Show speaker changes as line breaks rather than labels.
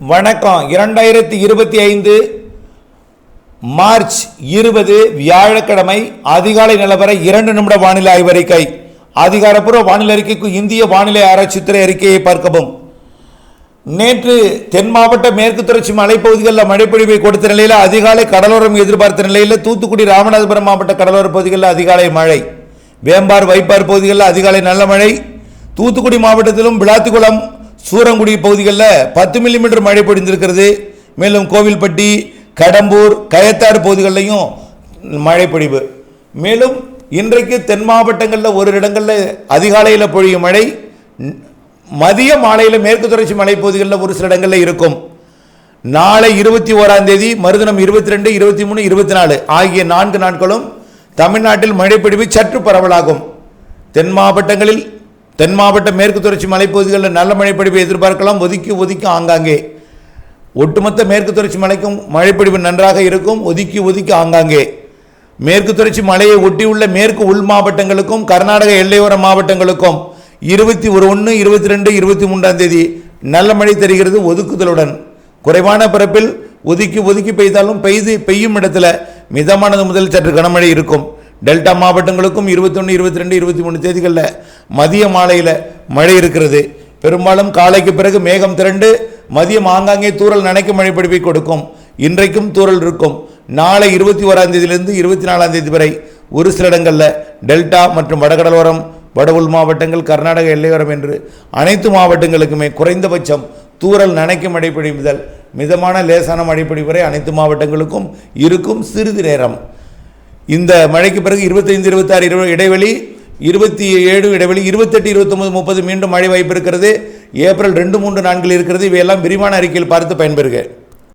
வணக்கம். இரண்டாயிரத்தி இருபத்தி ஐந்து மார்ச் இருபது வியாழக்கிழமை அதிகாலை நிலவர இரண்டு நிமிட வானிலை ஆய்வறிக்கை. அதிகாரப்பூர்வ வானிலை அறிக்கைக்கு இந்திய வானிலை ஆராய்ச்சித்துறை அறிக்கையை பார்க்கவும். நேற்று தென் மாவட்ட மேற்கு தொடர்ச்சி மலைப்பகுதிகளில் மழைப்பொழிவை கொடுத்த நிலையில் அதிகாலை கடலோரம் எதிர்பார்த்த நிலையில் தூத்துக்குடி ராமநாதபுரம் மாவட்ட கடலோர பகுதிகளில் அதிகாலை மழை. வேம்பார் வைப்பார் பகுதிகளில் அதிகாலை நல்ல மழை. தூத்துக்குடி மாவட்டத்திலும் விளாத்திக்குளம் சூரங்குடி பகுதிகளில் பத்து மில்லிமீட்டர் மழை பொழிந்திருக்கிறது. மேலும் கோவில்பட்டி கடம்பூர் கயத்தாறு பகுதிகளிலையும் மழை பொழிவு. மேலும் இன்றைக்கு தென் மாவட்டங்களில் ஒரு இடங்களில் அதிகாலையில் பொழியும் மழை மதிய மாலையில் மேற்கு தொடர்ச்சி மலைப்பகுதிகளில் ஒரு சில இடங்களில் இருக்கும். நாளை இருபத்தி ஓராம் தேதி மறுதினம் இருபத்தி ரெண்டு இருபத்தி மூணு இருபத்தி நாலு ஆகிய நான்கு நாட்களும் தமிழ்நாட்டில் மழைப்பிடிவு சற்று பரவலாகும். தென் மாவட்டங்களில் தென் மாவட்ட மேற்கு தொடர்ச்சி மலைப்பகுதிகளில் நல்ல மழைப்பொழிவை எதிர்பார்க்கலாம். ஒதுக்கி ஒதுக்கி ஆங்காங்கே. ஒட்டுமொத்த மேற்கு தொடர்ச்சி மலைக்கும் மழைப்பொழிவு நன்றாக இருக்கும். ஒதுக்கி ஒதுக்கி ஆங்காங்கே. மேற்கு தொடர்ச்சி மலையை ஒட்டியுள்ள மேற்கு உள் மாவட்டங்களுக்கும் கர்நாடக எல்லையோர மாவட்டங்களுக்கும் இருபத்தி ஒரு ஒன்று இருபத்தி ரெண்டு இருபத்தி மூன்றாம் தேதி நல்ல மழை தெரிகிறது ஒதுக்குதலுடன். குறைவான பரப்பில் ஒதுக்கி ஒதுக்கி பெய்தாலும் பெய்து பெய்யும் இடத்துல மிதமானது முதல் சற்று கனமழை இருக்கும். டெல்டா மாவட்டங்களுக்கும் இருபத்தொன்று இருபத்தி ரெண்டு இருபத்தி மூணு தேதிகளில் மதிய மாலையில் மழை இருக்கிறது. பெரும்பாலும் காலைக்கு பிறகு மேகம் திரண்டு மதியம் ஆங்காங்கே தூரல் நனைக்க மழை பிடிப்பை கொடுக்கும். இன்றைக்கும் தூரல் இருக்கும். நாளை இருபத்தி ஓராம் தேதியிலிருந்து இருபத்தி நாலாம் தேதி வரை ஒரு சில இடங்களில் டெல்டா மற்றும் வடகடலோரம் வடவுள் மாவட்டங்கள் கர்நாடக எல்லையோரம் என்று அனைத்து மாவட்டங்களுக்குமே குறைந்தபட்சம் தூரல் நனைக்கும் மழை பிடிப்புதல் மிதமான லேசான மழை பிடிப்பு வரை அனைத்து மாவட்டங்களுக்கும் இருக்கும் சிறிது நேரம். இந்த மழைக்கு பிறகு இருபத்தைந்து இருபத்தாறு இரு இடைவெளி இருபத்தி ஏழு இடைவெளி இருபத்தெட்டு இருபத்தொம்பது முப்பது மீண்டும் மழை வாய்ப்பு இருக்கிறது. ஏப்ரல் ரெண்டு மூன்று நான்கில் இருக்கிறது. இவையெல்லாம் விரிவான அறிக்கையில் பார்த்து பயன்பெறுகிறேன்